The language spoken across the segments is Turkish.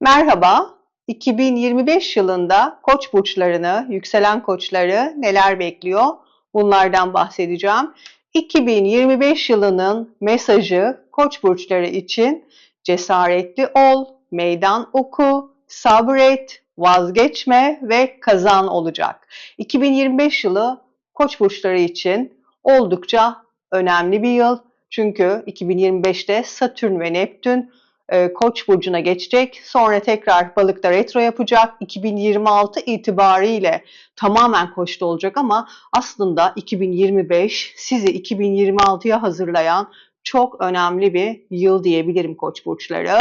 Merhaba, 2025 yılında koç burçlarını, yükselen koçları neler bekliyor? Bunlardan bahsedeceğim. 2025 yılının mesajı koç burçları için cesaretli ol, meydan oku, sabret, vazgeçme ve kazan olacak. 2025 yılı koç burçları için oldukça önemli bir yıl. Çünkü 2025'te Satürn ve Neptün e, Koç burcuna geçecek. Sonra tekrar balıkta retro yapacak. 2026 itibariyle tamamen Koç'ta olacak ama aslında 2025 sizi 2026'ya hazırlayan çok önemli bir yıl diyebilirim Koç burçları.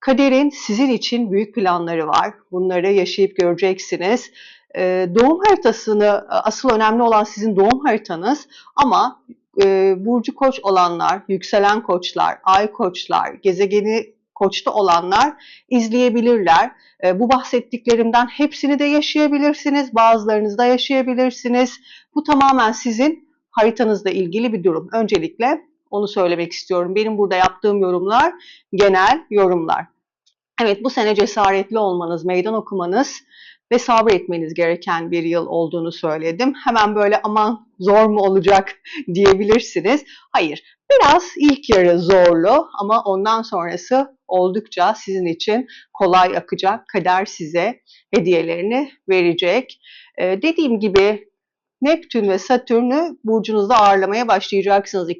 Kaderin sizin için büyük planları var. Bunları yaşayıp göreceksiniz. E, doğum haritasını asıl önemli olan sizin doğum haritanız ama e, burcu koç olanlar, yükselen koçlar, ay koçlar, gezegeni koçta olanlar izleyebilirler. E, bu bahsettiklerimden hepsini de yaşayabilirsiniz, bazılarınızı da yaşayabilirsiniz. Bu tamamen sizin haritanızla ilgili bir durum. Öncelikle onu söylemek istiyorum. Benim burada yaptığım yorumlar genel yorumlar. Evet bu sene cesaretli olmanız, meydan okumanız ve sabretmeniz gereken bir yıl olduğunu söyledim. Hemen böyle aman zor mu olacak diyebilirsiniz. Hayır, biraz ilk yarı zorlu ama ondan sonrası oldukça sizin için kolay akacak. Kader size hediyelerini verecek. Ee, dediğim gibi Neptün ve Satürn'ü burcunuzda ağırlamaya başlayacaksınız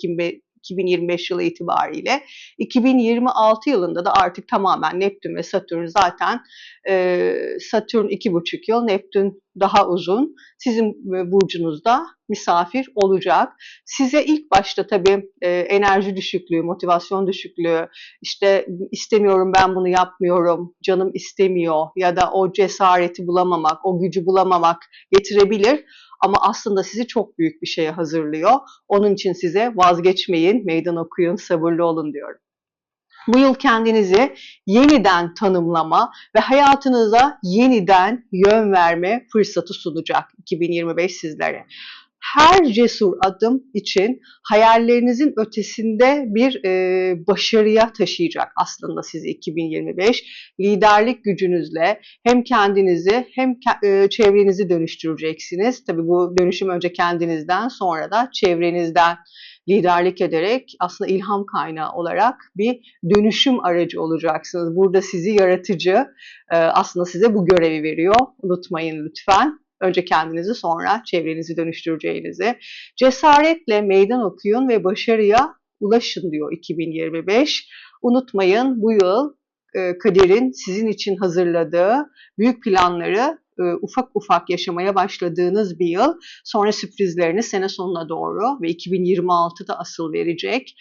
2025 yılı itibariyle. 2026 yılında da artık tamamen Neptün ve Satürn zaten e, Satürn iki buçuk yıl, Neptün daha uzun. Sizin e, burcunuzda misafir olacak. Size ilk başta tabii e, enerji düşüklüğü, motivasyon düşüklüğü, işte istemiyorum ben bunu yapmıyorum, canım istemiyor ya da o cesareti bulamamak, o gücü bulamamak getirebilir. Ama aslında sizi çok büyük bir şeye hazırlıyor. Onun için size vazgeçmeyin, meydan okuyun, sabırlı olun diyorum. Bu yıl kendinizi yeniden tanımlama ve hayatınıza yeniden yön verme fırsatı sunacak 2025 sizlere her cesur adım için hayallerinizin ötesinde bir e, başarıya taşıyacak aslında sizi 2025. Liderlik gücünüzle hem kendinizi hem e, çevrenizi dönüştüreceksiniz. Tabii bu dönüşüm önce kendinizden sonra da çevrenizden liderlik ederek aslında ilham kaynağı olarak bir dönüşüm aracı olacaksınız. Burada sizi yaratıcı e, aslında size bu görevi veriyor. Unutmayın lütfen. Önce kendinizi sonra çevrenizi dönüştüreceğinizi. Cesaretle meydan okuyun ve başarıya ulaşın diyor 2025. Unutmayın bu yıl e, kaderin sizin için hazırladığı büyük planları e, ufak ufak yaşamaya başladığınız bir yıl. Sonra sürprizlerini sene sonuna doğru ve 2026'da asıl verecek.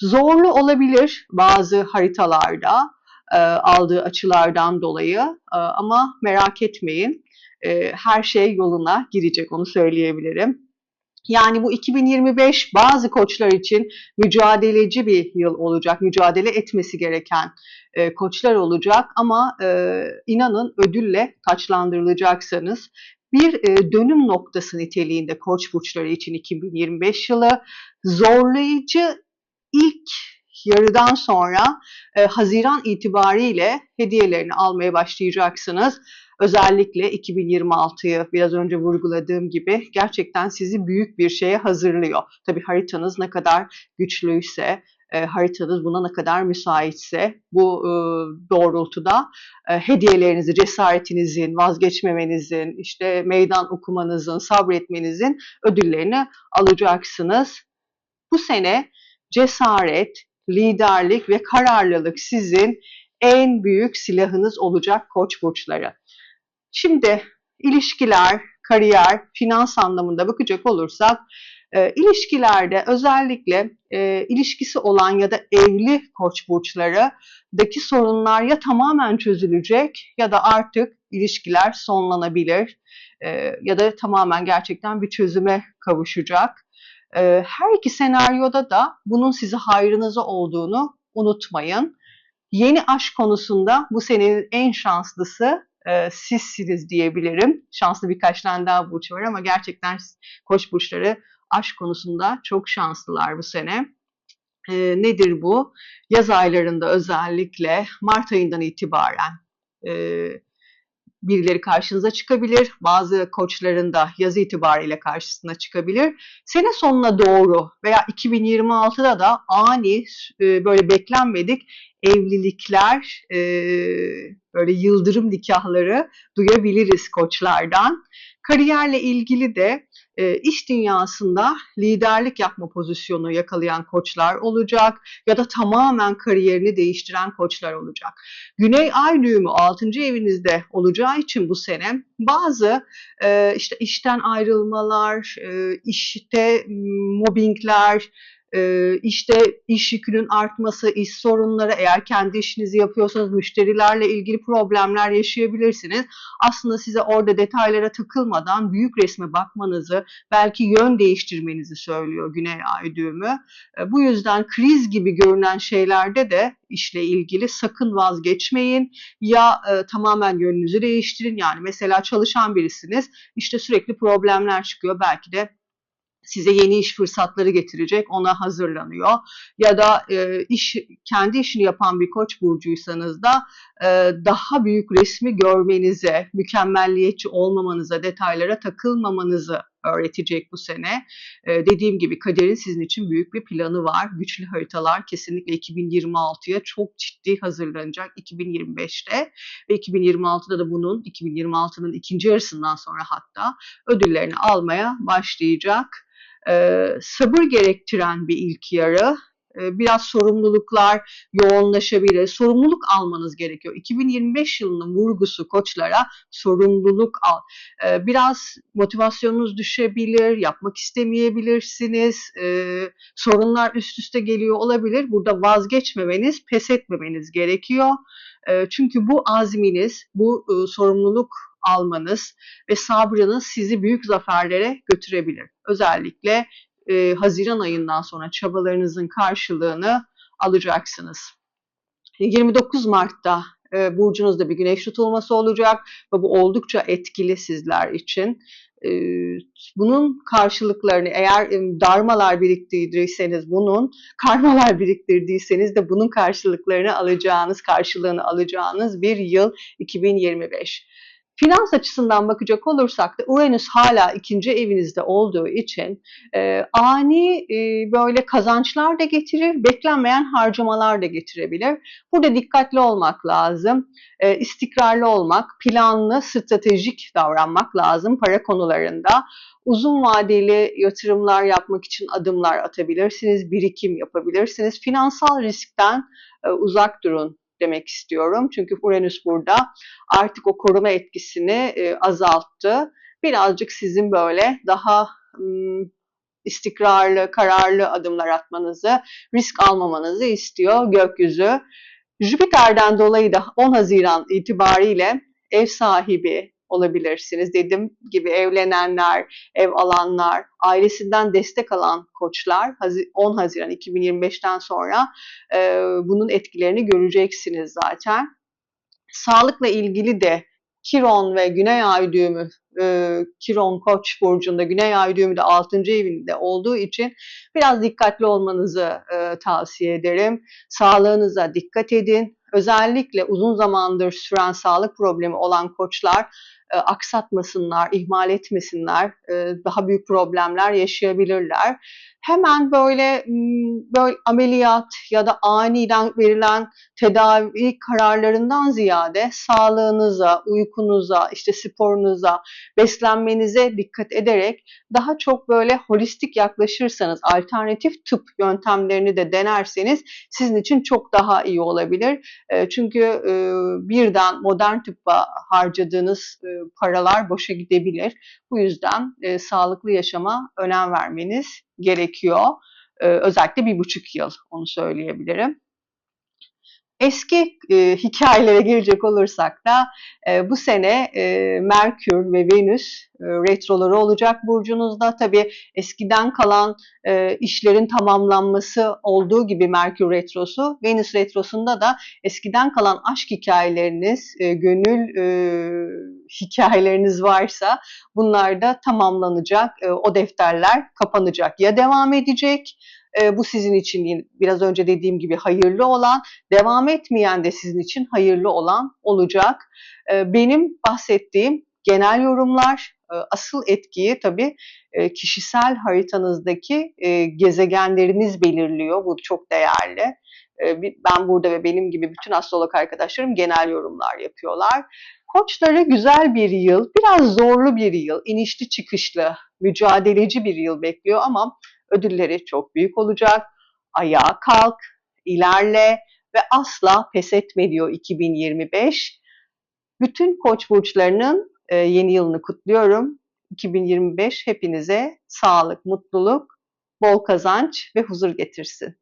Zorlu olabilir bazı haritalarda e, aldığı açılardan dolayı ama merak etmeyin e, her şey yoluna girecek onu söyleyebilirim. Yani bu 2025 bazı koçlar için mücadeleci bir yıl olacak, mücadele etmesi gereken e, koçlar olacak ama e, inanın ödülle taçlandırılacaksınız. Bir e, dönüm noktası niteliğinde koç burçları için 2025 yılı zorlayıcı ilk yarıdan sonra e, Haziran itibariyle hediyelerini almaya başlayacaksınız. Özellikle 2026'yı biraz önce vurguladığım gibi gerçekten sizi büyük bir şeye hazırlıyor. Tabii haritanız ne kadar güçlüyse, e, haritanız buna ne kadar müsaitse bu e, doğrultuda e, hediyelerinizi, cesaretinizin, vazgeçmemenizin, işte meydan okumanızın, sabretmenizin ödüllerini alacaksınız. Bu sene cesaret, liderlik ve kararlılık sizin en büyük silahınız olacak koç burçları. Şimdi ilişkiler, kariyer, finans anlamında bakacak olursak e, ilişkilerde özellikle e, ilişkisi olan ya da evli koç burçlarıdaki sorunlar ya tamamen çözülecek ya da artık ilişkiler sonlanabilir e, ya da tamamen gerçekten bir çözüme kavuşacak. Her iki senaryoda da bunun size hayrınıza olduğunu unutmayın. Yeni aşk konusunda bu senenin en şanslısı e, sizsiniz diyebilirim. Şanslı birkaç tane daha burç var ama gerçekten koç burçları aşk konusunda çok şanslılar bu sene. E, nedir bu? Yaz aylarında özellikle Mart ayından itibaren e, birileri karşınıza çıkabilir. Bazı koçların da yaz itibariyle karşısına çıkabilir. Sene sonuna doğru veya 2026'da da ani e, böyle beklenmedik evlilikler, e, böyle yıldırım nikahları duyabiliriz koçlardan. Kariyerle ilgili de e, iş dünyasında liderlik yapma pozisyonu yakalayan koçlar olacak ya da tamamen kariyerini değiştiren koçlar olacak. Güney ay düğümü 6. evinizde olacağı için bu sene bazı e, işte işten ayrılmalar, e, işte mobbingler, e, işte iş yükünün artması, iş sorunları, eğer kendi işinizi yapıyorsanız müşterilerle ilgili problemler yaşayabilirsiniz. Aslında size orada detaylara takılmadan büyük resme bakmanızı, belki yön değiştirmenizi söylüyor Güney Ay düğümü. E, bu yüzden kriz gibi görünen şeylerde de işle ilgili sakın vazgeçmeyin. Ya e, tamamen yönünüzü değiştirin. Yani mesela çalışan birisiniz, işte sürekli problemler çıkıyor. Belki de size yeni iş fırsatları getirecek, ona hazırlanıyor. Ya da e, iş kendi işini yapan bir koç burcuysanız da e, daha büyük resmi görmenize, mükemmelliyetçi olmamanıza, detaylara takılmamanızı öğretecek bu sene. Ee, dediğim gibi kaderin sizin için büyük bir planı var. Güçlü haritalar kesinlikle 2026'ya çok ciddi hazırlanacak 2025'te ve 2026'da da bunun 2026'nın ikinci yarısından sonra hatta ödüllerini almaya başlayacak. Ee, sabır gerektiren bir ilk yarı e, biraz sorumluluklar yoğunlaşabilir. Sorumluluk almanız gerekiyor. 2025 yılının vurgusu koçlara sorumluluk al. E, biraz motivasyonunuz düşebilir, yapmak istemeyebilirsiniz. E, sorunlar üst üste geliyor olabilir. Burada vazgeçmemeniz, pes etmemeniz gerekiyor. Çünkü bu azminiz, bu sorumluluk almanız ve sabrınız sizi büyük zaferlere götürebilir. Özellikle e, Haziran ayından sonra çabalarınızın karşılığını alacaksınız. 29 Mart'ta e, burcunuzda bir güneş tutulması olacak ve bu oldukça etkili sizler için. E, bunun karşılıklarını eğer e, darmalar biriktirdiyseniz bunun, karmalar biriktirdiyseniz de bunun karşılıklarını alacağınız, karşılığını alacağınız bir yıl 2025. Finans açısından bakacak olursak da Uranüs hala ikinci evinizde olduğu için e, ani e, böyle kazançlar da getirir, beklenmeyen harcamalar da getirebilir. Burada dikkatli olmak lazım, e, istikrarlı olmak, planlı, stratejik davranmak lazım para konularında. Uzun vadeli yatırımlar yapmak için adımlar atabilirsiniz, birikim yapabilirsiniz. Finansal riskten e, uzak durun demek istiyorum. Çünkü Uranüs burada artık o koruma etkisini e, azalttı. Birazcık sizin böyle daha istikrarlı, kararlı adımlar atmanızı, risk almamanızı istiyor gökyüzü. Jüpiter'den dolayı da 10 Haziran itibariyle ev sahibi, olabilirsiniz. Dediğim gibi evlenenler, ev alanlar, ailesinden destek alan koçlar 10 Haziran 2025'ten sonra e, bunun etkilerini göreceksiniz zaten. Sağlıkla ilgili de Kiron ve Güney Ay düğümü, e, Kiron Koç burcunda, Güney Ay düğümü de 6. evinde olduğu için biraz dikkatli olmanızı e, tavsiye ederim. Sağlığınıza dikkat edin. Özellikle uzun zamandır süren sağlık problemi olan koçlar e, aksatmasınlar, ihmal etmesinler, e, daha büyük problemler yaşayabilirler. Hemen böyle böyle ameliyat ya da aniden verilen tedavi kararlarından ziyade sağlığınıza, uykunuza, işte sporunuza, beslenmenize dikkat ederek daha çok böyle holistik yaklaşırsanız, alternatif tıp yöntemlerini de denerseniz sizin için çok daha iyi olabilir. Çünkü birden modern tıbba harcadığınız paralar boşa gidebilir. Bu yüzden sağlıklı yaşama önem vermeniz gerekiyor. E, özellikle bir buçuk yıl onu söyleyebilirim. Eski e, hikayelere gelecek olursak da e, bu sene e, Merkür ve Venüs e, retroları olacak burcunuzda. Tabi eskiden kalan e, işlerin tamamlanması olduğu gibi Merkür retrosu, Venüs retrosunda da eskiden kalan aşk hikayeleriniz, e, gönül e, hikayeleriniz varsa bunlar da tamamlanacak. E, o defterler kapanacak. Ya devam edecek e, bu sizin için biraz önce dediğim gibi hayırlı olan, devam etmeyen de sizin için hayırlı olan olacak. E, benim bahsettiğim genel yorumlar, e, asıl etkiyi tabii e, kişisel haritanızdaki e, gezegenleriniz belirliyor. Bu çok değerli. E, Ben burada ve benim gibi bütün astrolog arkadaşlarım genel yorumlar yapıyorlar. Koçlara güzel bir yıl, biraz zorlu bir yıl, inişli çıkışlı, mücadeleci bir yıl bekliyor ama ödülleri çok büyük olacak. Ayağa kalk, ilerle ve asla pes etme diyor 2025. Bütün koç burçlarının e, yeni yılını kutluyorum. 2025 hepinize sağlık, mutluluk, bol kazanç ve huzur getirsin.